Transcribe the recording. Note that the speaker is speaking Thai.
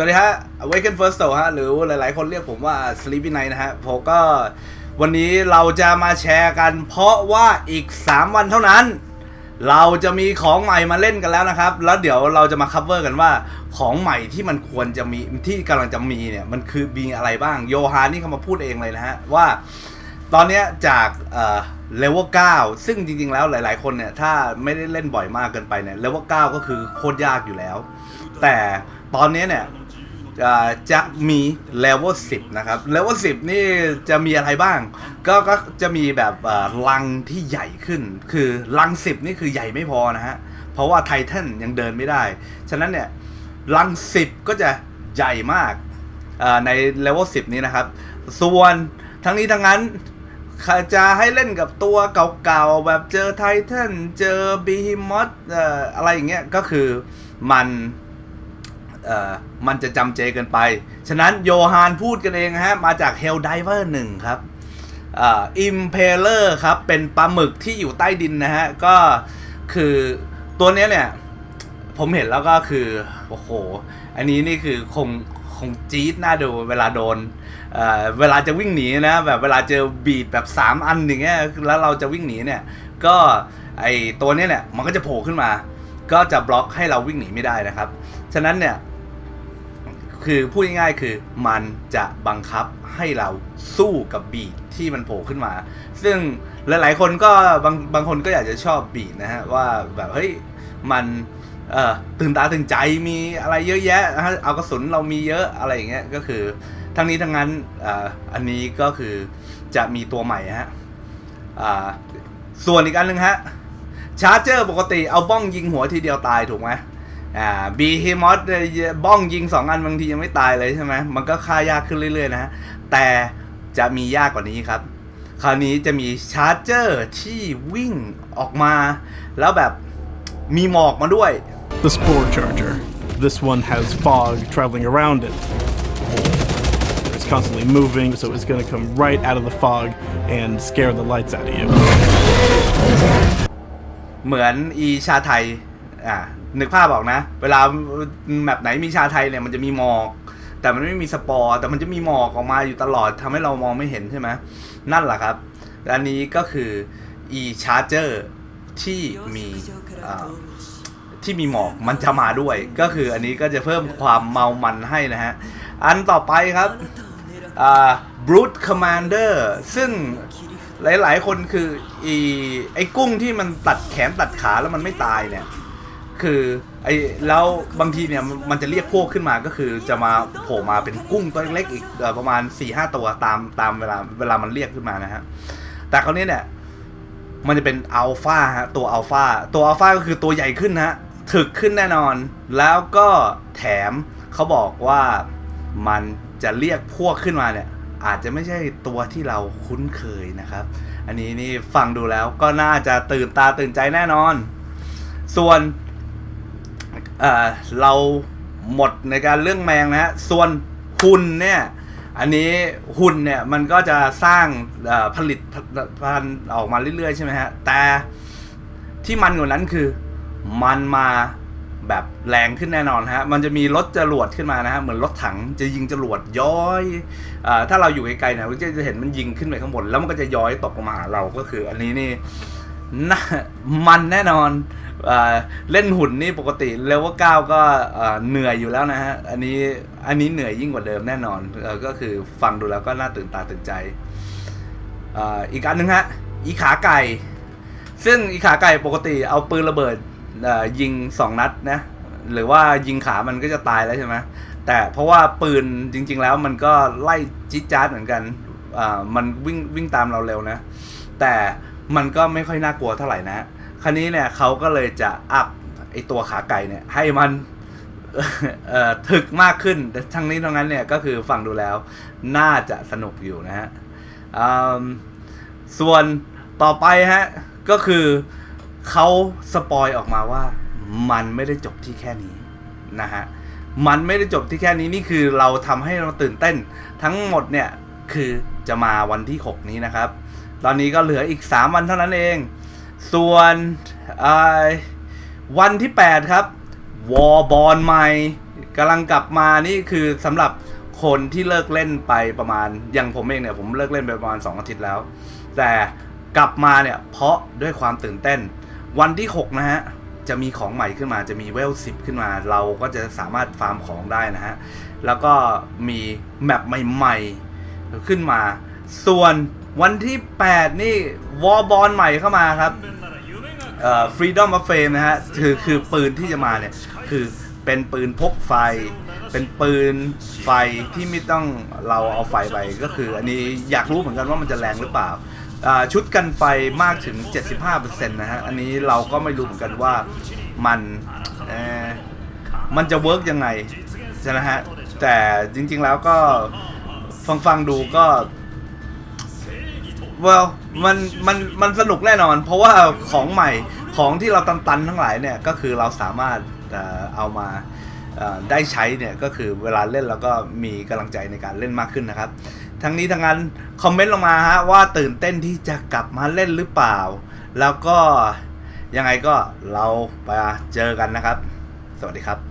สวัสดีฮะ Awaken First Soul ฮะ หรือหลายๆ คนเรียกผมว่า Sleepy Night นะฮะผมก็วันนี้เราจะมาแชร์กัน เพราะว่าอีก 3 วันเท่านั้น เราจะมีของใหม่มาเล่นกันแล้วนะครับ แล้วเดี๋ยวเราจะมาคัฟเวอร์กันว่าของใหม่ที่มันควรจะมีที่กำลังจะมีเนี่ย มันคือมีอะไรบ้าง โยฮานนี่เขามาพูดเองเลยนะฮะ ว่าตอนนี้จากเอ่อเลเวล9ซึ่งจริง ๆ แล้วหลาย ๆ คนเนี่ย ถ้าไม่ได้เล่นบ่อยมากเกินไปเนี่ยเลเวล9ก็คือโคตรยากอยู่แล้ว แต่ตอนนี้เนี่ย จะมีเลเวล10นะครับเลเวล10นี่จะมีอะไรบ้าง ก็ก็จะมีแบบลังที่ใหญ่ขึ้น คือลัง10นี่คือใหญ่ไม่พอนะฮะ เพราะว่าไททันยังเดินไม่ได้ ฉะนั้นเนี่ยลัง10ก็จะใหญ่มากในเลเวล10นี้นะครับ ส่วนทั้งนี้ทั้งนั้นจะให้เล่นกับตัวเก่าๆ แบบเจอไททันเจอบีฮิมอสอะไรอย่างเงี้ยก็คือมัน มันจะจำเจเกินไป ฉะนั้นโยฮานพูดกันเองนะฮะ มาจาก Helldiver 1 ครับอิมเพลเลอร์ครับ เป็นปลาหมึกที่อยู่ใต้ดินนะฮะ ก็คือตัวเนี้ยเนี่ย ผมเห็นแล้วก็คือ โอ้โห อันนี้นี่คือคงคงจี๊ดน่าดูเวลาโดนเเวลาจะวิ่งหนีนะแบบเวลาเจอบีดแบบ 3 อันอย่างเงี้ยแล้วเราจะวิ่งหนีเนี่ย ก็ไอตัวเนี้ยเนี่ยมันก็จะโผล่ขึ้นมา ก็จะบล็อกให้เราวิ่งหนีไม่ได้นะครับ ฉะนั้นเนี่ย คือพูดง่ายๆคือมันจะบังคับให้เราสู้กับบีดที่มันโผล่ขึ้นมา ซึ่งหลายๆคนก็บางบางคนก็อยากจะชอบบีดนะฮะว่าแบบเฮ้ยมันเอ่อตื่นตาตื่นใจมีอะไรเยอะแยะนะฮะเอากระสุนเรามีเยอะอะไรอย่างเงี้ยก็คือทั้งนี้ทั้งนั้นอ่อันนี้ก็คือจะมีตัวใหม่ฮะอ่าส่วนอีกอันหนึ่งฮะชาร์เจอร์ปกติเอาบ้องยิงหัวทีเดียวตายถูกไหม อ่าบีฮิมอสบ้องยิงสองอันบางทียังไม่ตายเลยใช่ไหมมันก็ฆ่ายากขึ้นเรื่อยๆนะฮะแต่จะมียากกว่านี้ครับ คราวนี้จะมีชาร์เจอร์ที่วิ่งออกมา แล้วแบบมีหมอกมาด้วย The Spore Charger. This one has fog traveling around it. It's constantly moving, so it's going to come right out of the fog and scare the lights out of you. เหมือนอีชาไทย อ่านึกภาพบอกนะ เวลาแบบไหนมีชาไทยเนี่ยมันจะมีหมอก แต่มันไม่มีสปอร์ แต่มันจะมีหมอกออกมาอยู่ตลอดทำให้เรามองไม่เห็นใช่ไหมนั่นแหละครับ อันนี้ก็คือ e charger ที่มีที่มีหมอกมันจะมาด้วย ก็คืออันนี้ก็จะเพิ่มความเมามันให้นะฮะ อันต่อไปครับอ่า brute commander ซึ่งหลายๆ คนคืออไอ้กุ้งที่มันตัดแขนตัดขาแล้วมันไม่ตายเนี่ย คือไอ้แล้วบางทีเนี่ยมันจะเรียกพวกขึ้นมาก็คือจะมาโผล่มาเป็นกุ้งตัวเล็กอีกประมาณ4ี่ห้าตัวตามตามเวลาเวลามันเรียกขึ้นมานะฮะแต่คราวนี้เนี่ยมันจะเป็นอัลฟาฮะตัวอัลฟาตัวอัลฟาก็คือตัวใหญ่ขึ้นนะฮะถึกขึ้นแน่นอน แล้วก็แถมเขาบอกว่ามันจะเรียกพวกขึ้นมาเนี่ยอาจจะไม่ใช่ตัวที่เราคุ้นเคยนะครับ อันนี้นี่ฟังดูแล้วก็น่าจะตื่นตาตื่นใจแน่นอน ส่วน เราหมดในการเรื่องแมงนะฮะส่วนหุ่นเนี่ยอันนี้หุ่นเนี่ยมันก็จะสร้างผลิตพันธุ์ออกมาเรื่อยๆใช่ไหมฮะแต่ที่มันกว่านั้นคือมันมาแบบแรงขึ้นแน่นอนฮะ มันจะมีรถจรวดขึ้นมานะฮะ เหมือนรถถังจะยิงจรวดย้อยอถ้าเราอยู่ไกลๆเนี่ยเราจะเห็นมันยิงขึ้นไปข้างบน แล้วมันก็จะย้อยตกลงมาหาเรา ก็คืออันนี้นี่ น่ามันแน่นอนเอเล่นหุ่นนี่ปกติเลเวลเก้าก็เหนื่อยอยู่แล้วนะฮะ อันนี้อันนี้เหนื่อยยิ่งกว่าเดิมแน่นอนอก็คือฟังดูแล้วก็น่าตื่นตาตื่นใจออีกอันหนึ่งฮะ อีขาไก่ ซึ่งอีขาไก่ปกติเอาปืนระเบิดยิงสองนัดนะ หรือว่ายิงขามันก็จะตายแล้วใช่ไหมแต่เพราะว่าปืนจริง ๆ แล้วมันก็ไล่จิ๊ดจ๊าดเหมือนกันมันวิ่งวิ่งตามเราเร็วนะ แต่ มันก็ไม่ค่อยน่ากลัวเท่าไหร่นะคราวนี้เนี่ยเขาก็เลยจะอัพไอตัวขาไก่เนี่ย ให้มันถึกมากขึ้นแต่ทั้งนี้ทั้งนั้นเนี่ยก็คือฟังดูแล้ว น่าจะสนุกอยู่นะฮะส่วนต่อไปฮะ ก็คือเขาสปอยออกมาว่า มันไม่ได้จบที่แค่นี้นะฮะ มันไม่ได้จบที่แค่นี้นี่คือเราทำให้เราตื่นเต้น ทั้งหมดเนี่ย คือจะมาวันที่ 6 นี้นะครับ ตอนนี้ก็เหลืออีก 3 วันเท่านั้นเอง ส่วนวันที่ 8 ครับ วอ r บอลใหม่กำลังกลับมานี่คือสำหรับคนที่เลิกเล่นไปประมาณ อย่างผมเองเนี่ยผมเลิกเล่นไปประมาณ 2 อาทิตย์แล้ว แต่กลับมาเนี่ยเพราะด้วยความตื่นเต้น วันที่ 6 นะฮะ จะมีของใหม่ขึ้นมาจะมีเวล10ขึ้นมา เราก็จะสามารถฟาร์มของได้นะฮะ แล้วก็มีแมปใหม่ ๆ ขึ้นมา ส่วน วันที่ 8 นี่วอ r บอลใหม่เข้ามาครับเอ่อ Freedom of Fame นะฮะคือคือปืนที่จะมาเนี่ย คือเป็นปืนพกไฟ เป็นปืนไฟที่ไม่ต้องเราเอาไฟไปก็คือ อันนี้อยากรู้เหมือนกันว่ามันจะแรงหรือเปล่าชุดกันไฟมากถึง 75%นะฮะ อันนี้เราก็ไม่รู้เหมือนกันว่ามันมันจะเวิร์กยังไงใช่ไหมฮะ แต่จริงๆแล้วก็ฟังฟังๆดูก็ well มันมันมันสนุกแน่นอน เพราะว่าของใหม่ของที่เราตันๆทั้งหลายเนี่ยก็คือเราสามารถเอามาได้ใช้เนี่ยก็คือเวลาเล่นแล้วก็มีกำลังใจในการเล่นมากขึ้นนะครับ ทั้งนี้ทั้งนั้นคอมเมนต์ลงมาฮะว่าตื่นเต้นที่จะกลับมาเล่นหรือเปล่า แล้วก็ยังไงก็เราไปเจอกันนะครับ สวัสดีครับ